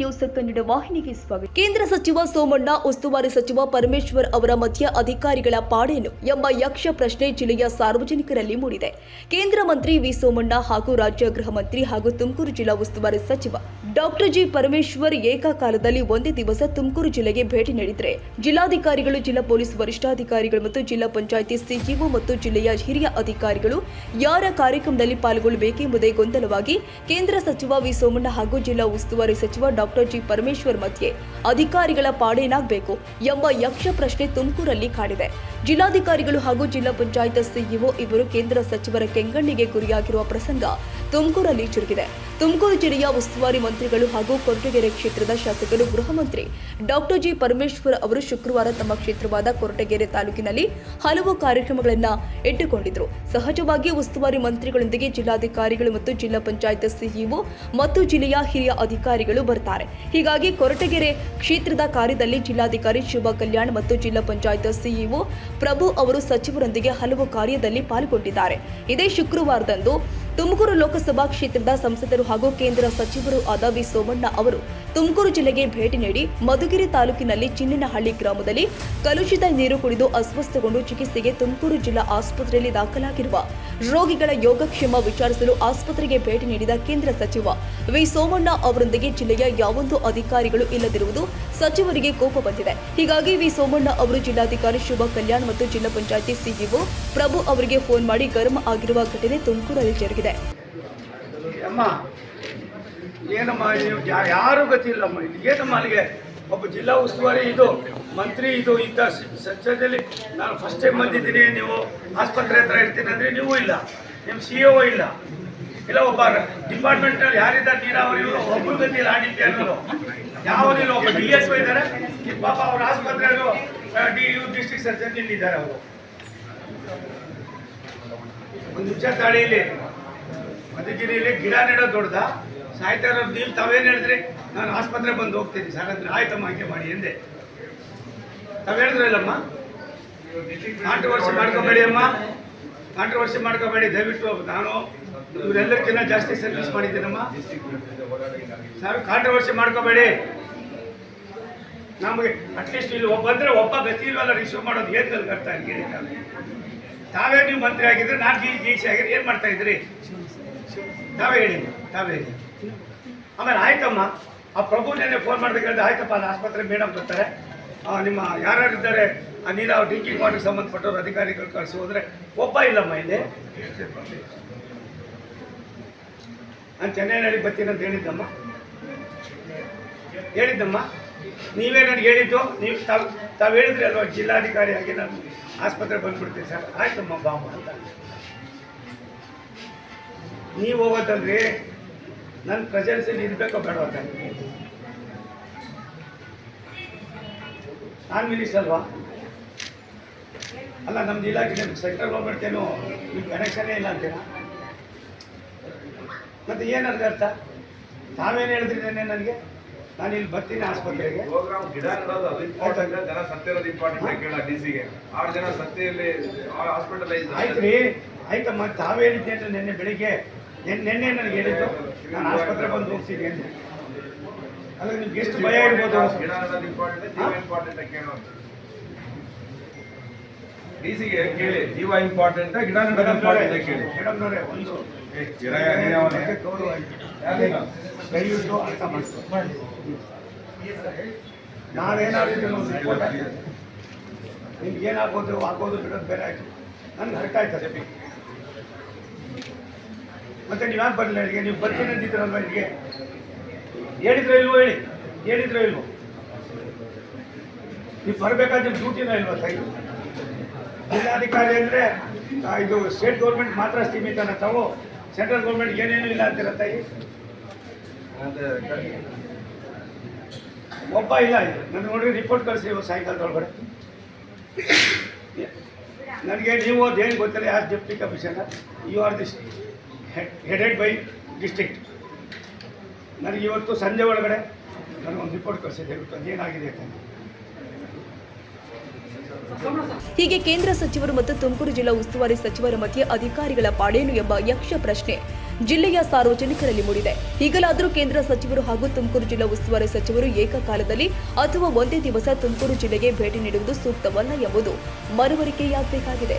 News Kannada ವಾಹಿನಿಗೆ ಸ್ವಾಗತ. ಕೇಂದ್ರ ಸಚಿವ ಸೋಮಣ್ಣ, ಉಸ್ತುವಾರಿ ಸಚಿವ ಪರಮೇಶ್ವರ್ ಅವರ ಮಧ್ಯ ಅಧಿಕಾರಿಗಳ ಪಾಡೇನು ಎಂಬ ಯಕ್ಷ ಪ್ರಶ್ನೆ ಜಿಲ್ಲೆಯ ಸಾರ್ವಜನಿಕರಲ್ಲಿ ಮೂಡಿದೆ. ಕೇಂದ್ರ ಮಂತ್ರಿ ವಿ ಸೋಮಣ್ಣ ಹಾಗೂ ರಾಜ್ಯ ಗೃಹ ಮಂತ್ರಿ ಹಾಗೂ ತುಮಕೂರು ಜಿಲ್ಲಾ ಉಸ್ತುವಾರಿ ಸಚಿವ ಡಾಕ್ಟರ್ ಜಿ ಪರಮೇಶ್ವರ್ ಏಕಕಾಲದಲ್ಲಿ ಒಂದೇ ದಿವಸ ತುಮಕೂರು ಜಿಲ್ಲೆಗೆ ಭೇಟಿ ನೀಡಿದರೆ, ಜಿಲ್ಲಾಧಿಕಾರಿಗಳು, ಜಿಲ್ಲಾ ಪೊಲೀಸ್ ವರಿಷ್ಠಾಧಿಕಾರಿಗಳು ಮತ್ತು ಜಿಲ್ಲಾ ಪಂಚಾಯಿತಿ ಸಿಇಒ ಮತ್ತು ಜಿಲ್ಲೆಯ ಹಿರಿಯ ಅಧಿಕಾರಿಗಳು ಯಾರ ಕಾರ್ಯಕ್ರಮದಲ್ಲಿ ಪಾಲ್ಗೊಳ್ಳಬೇಕೆಂಬುದೇ ಗೊಂದಲವಾಗಿ ಕೇಂದ್ರ ಸಚಿವ ವಿ ಸೋಮಣ್ಣ ಹಾಗೂ ಜಿಲ್ಲಾ ಉಸ್ತುವಾರಿ ಸಚಿವ ಡಾಕ್ಟರ್ ಜಿ ಪರಮೇಶ್ವರ್ ಮಧ್ಯೆ ಅಧಿಕಾರಿಗಳ ಪಾಡೇನಾಗಬೇಕು ಎಂಬ ಯಕ್ಷ ಪ್ರಶ್ನೆ ತುಮಕೂರಲ್ಲಿ ಕಾಡಿದೆ. ಜಿಲ್ಲಾಧಿಕಾರಿಗಳು ಹಾಗೂ ಜಿಲ್ಲಾ ಪಂಚಾಯತ್ ಸಿಇಒ ಇವರು ಕೇಂದ್ರ ಸಚಿವರ ಕೆಂಗಣ್ಣಿಗೆ ಗುರಿಯಾಗಿರುವ ಪ್ರಸಂಗ ತುಮಕೂರಲ್ಲಿ ಚುರುಕಿದೆ. ತುಮಕೂರು ಜಿಲ್ಲೆಯ ಉಸ್ತುವಾರಿ ಮಂತ್ರಿಗಳು ಹಾಗೂ ಕೊರಟಗೆರೆ ಕ್ಷೇತ್ರದ ಶಾಸಕರು ಗೃಹ ಮಂತ್ರಿ ಡಾಕ್ಟರ್ ಜಿ ಪರಮೇಶ್ವರ್ ಅವರು ಶುಕ್ರವಾರ ತಮ್ಮ ಕ್ಷೇತ್ರವಾದ ಕೊರಟಗೆರೆ ತಾಲೂಕಿನಲ್ಲಿ ಹಲವು ಕಾರ್ಯಕ್ರಮಗಳನ್ನು ಇಟ್ಟುಕೊಂಡಿದ್ದರು ಸಹಜವಾಗಿ ಉಸ್ತುವಾರಿ ಮಂತ್ರಿಗಳೊಂದಿಗೆ ಜಿಲ್ಲಾಧಿಕಾರಿಗಳು ಮತ್ತು ಜಿಲ್ಲಾ ಪಂಚಾಯತ್ ಸಿಇಒ ಮತ್ತು ಜಿಲ್ಲೆಯ ಹಿರಿಯ ಅಧಿಕಾರಿಗಳು ಬರ್ತಾರೆ. ಹೀಗಾಗಿ ಕೊರಟಗೆರೆ ಕ್ಷೇತ್ರದ ಕಾರ್ಯದಲ್ಲಿ ಜಿಲ್ಲಾಧಿಕಾರಿ ಶುಭ ಕಲ್ಯಾಣ್ ಮತ್ತು ಜಿಲ್ಲಾ ಪಂಚಾಯತ್ ಸಿಇಒ ಪ್ರಭು ಅವರು ಸಚಿವರೊಂದಿಗೆ ಹಲವು ಕಾರ್ಯದಲ್ಲಿ ಪಾಲ್ಗೊಂಡಿದ್ದಾರೆ. ಇದೇ ಶುಕ್ರವಾರದಂದು ತುಮಕೂರು ಲೋಕಸಭಾ ಕ್ಷೇತ್ರದ ಸಂಸದರು ಹಾಗೂ ಕೇಂದ್ರ ಸಚಿವರು ಆದ ಸೋಮಣ್ಣ ಅವರು ತುಮಕೂರು ಜಿಲ್ಲೆಗೆ ಭೇಟಿ ನೀಡಿ ಮಧುಗಿರಿ ತಾಲೂಕಿನಲ್ಲಿ ಚಿನ್ನನಹಳ್ಳಿ ಗ್ರಾಮದಲ್ಲಿ ಕಲುಷಿತ ನೀರು ಕುಡಿದು ಅಸ್ವಸ್ಥಗೊಂಡು ಚಿಕಿತ್ಸೆಗೆ ತುಮಕೂರು ಜಿಲ್ಲಾ ಆಸ್ಪತ್ರೆಯಲ್ಲಿ ದಾಖಲಾಗಿರುವ ರೋಗಿಗಳ ಯೋಗಕ್ಷೇಮ ವಿಚಾರಿಸಲು ಆಸ್ಪತ್ರೆಗೆ ಭೇಟಿ ನೀಡಿದ ಕೇಂದ್ರ ಸಚಿವ ವಿ ಸೋಮಣ್ಣ ಅವರೊಂದಿಗೆ ಜಿಲ್ಲೆಯ ಯಾವೊಂದು ಅಧಿಕಾರಿಗಳು ಇಲ್ಲದಿರುವುದು ಸಚಿವರಿಗೆ ಕೋಪ ಬಂದಿದೆ. ಹೀಗಾಗಿ ವಿ ಸೋಮಣ್ಣ ಅವರು ಜಿಲ್ಲಾಧಿಕಾರಿ ಶುಭ ಕಲ್ಯಾಣ್ ಮತ್ತು ಜಿಲ್ಲಾ ಪಂಚಾಯತಿ ಸಿಇಒ ಪ್ರಭು ಅವರಿಗೆ ಫೋನ್ ಮಾಡಿ ಗರಂ ಆಗಿರುವ ಘಟನೆ ತುಮಕೂರಲ್ಲಿ ಜರುಗಿದೆ. ಏನಮ್ಮ, ಯಾರು ಗೊತ್ತಿಲ್ಲಮ್ಮ ಏನಮ್ಮ ಅಲ್ಲಿಗೆ? ಒಬ್ಬ ಜಿಲ್ಲಾ ಉಸ್ತುವಾರಿ ಇದು. ಮಂತ್ರಿ ಇದು ಇಂಥ ಸತ್ಯದಲ್ಲಿ ನಾನು ಫಸ್ಟ್ ಟೈಮ್ ಬಂದಿದ್ದೀನಿ, ನೀವು ಆಸ್ಪತ್ರೆ ಹತ್ರ ಇರ್ತೀನಿ ಅಂದರೆ ನೀವು ಇಲ್ಲ. ನಿಮ್ಮ ಸಿ ಒ ಇಲ್ಲ. ಇಲ್ಲ, ಒಬ್ಬ ಡಿಪಾರ್ಟ್ಮೆಂಟ್ನಲ್ಲಿ ಯಾರಿದ್ದಾರೆ ನೀರಾವರಿ ಒಬ್ಬರು ಗದ್ದಿ ಆ ಡಿ ಪಿ ಅನ್ನೋದು ಯಾವನಿಲ್ಲ ಒಬ್ಬ ಡಿ ಎಸ್ ಒ ಇದ್ದಾರೆ. ಪಾಪ ಅವ್ರ ಆಸ್ಪತ್ರೆಯಲ್ಲೂ ಡಿ ಯು ಡಿಸ್ಟ್ರಿಕ್ಟ್ ಸರ್ಜನ್ ಇಲ್ಲಿದ್ದಾರೆ ಅವರು. ಒಂದು ನಿಮಿಷ ತಾಳಿ ಇಲ್ಲಿ. ಮಧುಗಿರಿಯಲ್ಲಿ ಗಿಡ ನೆಡೋದು ದೊಡ್ಡದ. ಸಾಯ್ತಾ ಇರೋದು ನೀವು ತಾವೇನು ಹೇಳಿದ್ರಿ? ನಾನು ಆಸ್ಪತ್ರೆ ಬಂದು ಹೋಗ್ತೀನಿ. ಸರ್ ಅಂದ್ರೆ ಆಯ್ತಮ್ಮ, ಹಾಗೆ ಮಾಡಿ ಎಂದೆ. ತಾವು ಹೇಳಿದ್ರಲ್ಲಮ್ಮ ಕಾಂಟ್ರವರ್ಸಿ ಮಾಡ್ಕೋಬೇಡಿ ಅಮ್ಮ. ಕಾಂಟ್ರವರ್ಸಿ ಮಾಡ್ಕೋಬೇಡಿ. ದಯವಿಟ್ಟು ನಾನು ಇವರೆಲ್ಲರಿಗಿಂತ ಜಾಸ್ತಿ ಸರ್ವಿಸ್ ಮಾಡಿದ್ದೀನಮ್ಮ. ಸರ್ ಕಾಂಟ್ರವರ್ಸಿ ಮಾಡ್ಕೋಬೇಡಿ. ನಮಗೆ ಅಟ್ಲೀಸ್ಟ್ ಇಲ್ಲಿ ಒಬ್ಬ ಒಬ್ಬ ಗತಿ ಇಲ್ವಲ್ಲ ರಿಸೀವ್ ಮಾಡೋದು. ಏನು ಕಲ್ಕರ್ತಾ ಹೇಳಿದ್ದಾರೆ ತಾವೇ. ನೀವು ಮಂತ್ರಿ ಆಗಿದ್ರೆ ನಾನು ಜಿ ಜಿ ಸಿ ಆಗಿದ್ರೆ ಏನು ಮಾಡ್ತಾ ಇದ್ರಿ? ತಾವೇ ಹೇಳಿ ತಾವೇ ಹೇಳಿ. ಆಮೇಲೆ ಆಯ್ತಮ್ಮ. ಆ ಪ್ರಭು ನೆನ್ನೆ ಫೋನ್ ಮಾಡಿದ್ರೆ ಆಯ್ತಪ್ಪ ಅಲ್ಲಿ ಆಸ್ಪತ್ರೆ ಮೇಡಮ್ ಬರ್ತಾರೆ. ನಿಮ್ಮ ಯಾರ್ಯಾರಿದ್ದಾರೆ? ಆ ನೀರಾವ ಡ್ರಿಂಕಿಂಗ್ ವಾಟರ್ ಸಂಬಂಧಪಟ್ಟವ್ರು ಅಧಿಕಾರಿಗಳು ಕಳಿಸಿ ಹೋದರೆ ಒಬ್ಬ ಇಲ್ಲಮ್ಮ ಇಲ್ಲಿ. ನಾನು ಚೆನ್ನೈನಲ್ಲಿ ಬರ್ತೀನಿ ಅಂತ ಹೇಳಿದ್ದಮ್ಮ. ಹೇಳಿದ್ದಮ್ಮ. ನೀವೇ ನನಗೆ ಹೇಳಿದ್ದು, ನೀವು ತಾವು ತಾವು ಹೇಳಿದ್ರಿ ಅಲ್ವಾ ಜಿಲ್ಲಾಧಿಕಾರಿಯಾಗಿ ನಾನು ಆಸ್ಪತ್ರೆ ಬಂದುಬಿಡ್ತೀನಿ ಸರ್. ಆಯ್ತಮ್ಮ ಬಾಮ್ಮ ಅಂತ. ನೀವು ಹೋಗೋದಂದ್ರೆ ನನ್ನ ಪ್ರೆಸೆನ್ಸಲ್ಲಿ ಇರಬೇಕೋ ಬೇಡ ಅಂತ. ನಾನು ಮಿನಿಸ್ಟರ್ ಅಲ್ವಾ? ಅಲ್ಲ ನಮ್ದು ಇಲಾಖೆ ಸೆಂಟ್ರಲ್ ಗೌರ್ಮೆಂಟ್ ಏನು ನಿಮ್ಮ ಕನೆಕ್ಷನ್ನೇ ಇಲ್ಲ ಅಂತೀರಾ ಮತ್ತೆ ಏನರ್ಥ ಅರ್ಥ? ತಾವೇನು ಹೇಳಿದ್ರಿ ನೆನ್ನೆ ನನಗೆ? ನಾನು ಇಲ್ಲಿ ಬರ್ತೀನಿ ಆಸ್ಪತ್ರೆಗೆ. ಪ್ರೋಗ್ರಾಮ್ ಗಿಡ ನೆಡೋದು ಅದು ಇಂಪಾರ್ಟೆಂಟ್ ಜನ ಸತ್ತಿರೋದು ಇಂಪಾರ್ಟೆಂಟ್ ಕೇಳ ಡಿ ಸಿಗೆ ಆರು ಜನ ಸತ್ತಿಯಲ್ಲಿ ಹಾಸ್ಪಿಟಲೈಸ್ ಆಯ್ತು ರೀ ಆಯ್ತಮ್ಮ ತಾವೇ ಹೇಳಿದ್ದೆ ಅಂತ ನಿನ್ನೆ ಬೆಳಿಗ್ಗೆ ನಿನ್ನೆ ನನಗೆ ಹೇಳಿದ್ದು. ನಾನು ಆಸ್ಪತ್ರೆ ಬಂದು ಹೋಗ್ತೀನಿ ಅಂತ ಅಲ್ಲ ನಿಮ್ಗೆ ಎಷ್ಟು ಭಯ ಇರ್ಬೋದು? ಇಂಪಾರ್ಟೆಂಟ್ ಡಿ ಸಿಗೆ ಕೇಳಿ ಜೀವ ಇಂಪಾರ್ಟೆಂಟ್ ಗಿಡ ಇಂಪಾರ್ಟೆಂಟ್ ಕೇಳಿ? ದಯವಿಟ್ಟು ಅರ್ಥ ಹಾಕಿದ್ರೆ ನಿಮ್ಗೆ ಆಗೋದು ಬಿಡೋದು ಬೇರೆ ಆಯ್ತು. ನನ್ಗೆ ಹರ್ಟ್ ಆಯ್ತದೆ ಮತ್ತೆ ನೀವು ಯಾಕೆ ಬರಲಿಲ್ಲ ಇಲ್ಲಿಗೆ? ನೀವು ಬರ್ತೀನಿ ಅಂತಿದ್ರಲ್ವಾ ಇಲ್ಲಿಗೆ? ಹೇಳಿದ್ರೆ ಇಲ್ವೋ ಹೇಳಿ. ಹೇಳಿದ್ರೆ ಇಲ್ವೋ. ನೀವು ಬರಬೇಕಾದ್ರೆ ಡ್ಯೂಟಿನ ಇಲ್ವಾ ತಾಯಿ? ಜಿಲ್ಲಾಧಿಕಾರಿ ಅಂದರೆ ಇದು ಸ್ಟೇಟ್ ಗೌರ್ಮೆಂಟ್ ಮಾತ್ರ ಸೀಮಿತನ ತಾವು. ಸೆಂಟ್ರಲ್ ಗೌರ್ಮೆಂಟ್ ಏನೇನು ಇಲ್ಲ ಅಂತೀರ ತಾಯಿ? ಒಬ್ಬ ಇಲ್ಲ ಇದು. ನನ್ನ ನೋಡಿ ರಿಪೋರ್ಟ್ ಕಳಿಸಿ ಸಾಯಂಕಾಲದೊಳಗಡೆ ನನಗೆ ನೀವು ಅದೇನು ಗೊತ್ತಿಲ್ಲ as deputy commissioner you are this headed by district ನನಗೆ ಇವತ್ತು ಸಂಜೆ ಒಳಗಡೆ ನನಗೊಂದು ರಿಪೋರ್ಟ್ ಕಳಿಸಿದೆ ಇವತ್ತು ಅದೇನಾಗಿದೆ ಅಂತ. ಹೀಗೆ ಕೇಂದ್ರ ಸಚಿವರು ಮತ್ತು ತುಮಕೂರು ಜಿಲ್ಲಾ ಉಸ್ತುವಾರಿ ಸಚಿವರ ಮಧ್ಯೆ ಅಧಿಕಾರಿಗಳ ಪಾಡೇನು ಎಂಬ ಯಕ್ಷ ಪ್ರಶ್ನೆ ಜಿಲ್ಲೆಯ ಸಾರ್ವಜನಿಕರಲ್ಲಿ ಮೂಡಿದೆ. ಈಗಲಾದರೂ ಕೇಂದ್ರ ಸಚಿವರು ಹಾಗೂ ತುಮಕೂರು ಜಿಲ್ಲಾ ಉಸ್ತುವಾರಿ ಸಚಿವರು ಏಕಕಾಲದಲ್ಲಿ ಅಥವಾ ಒಂದೇ ದಿವಸ ತುಮಕೂರು ಜಿಲ್ಲೆಗೆ ಭೇಟಿ ನೀಡುವುದು ಸೂಕ್ತವಲ್ಲ ಎಂಬುದು ಮನವರಿಕೆಯಾಗಬೇಕಾಗಿದೆ